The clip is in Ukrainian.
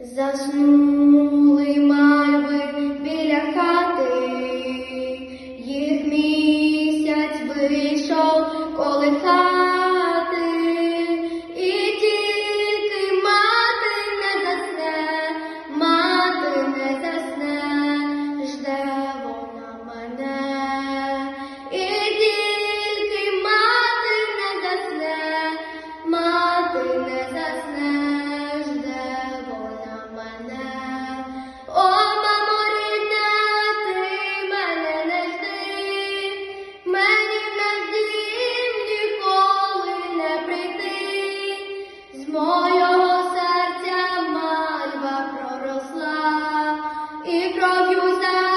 Заснули мальви біля хати, їх місяць вийшов колихати. if from you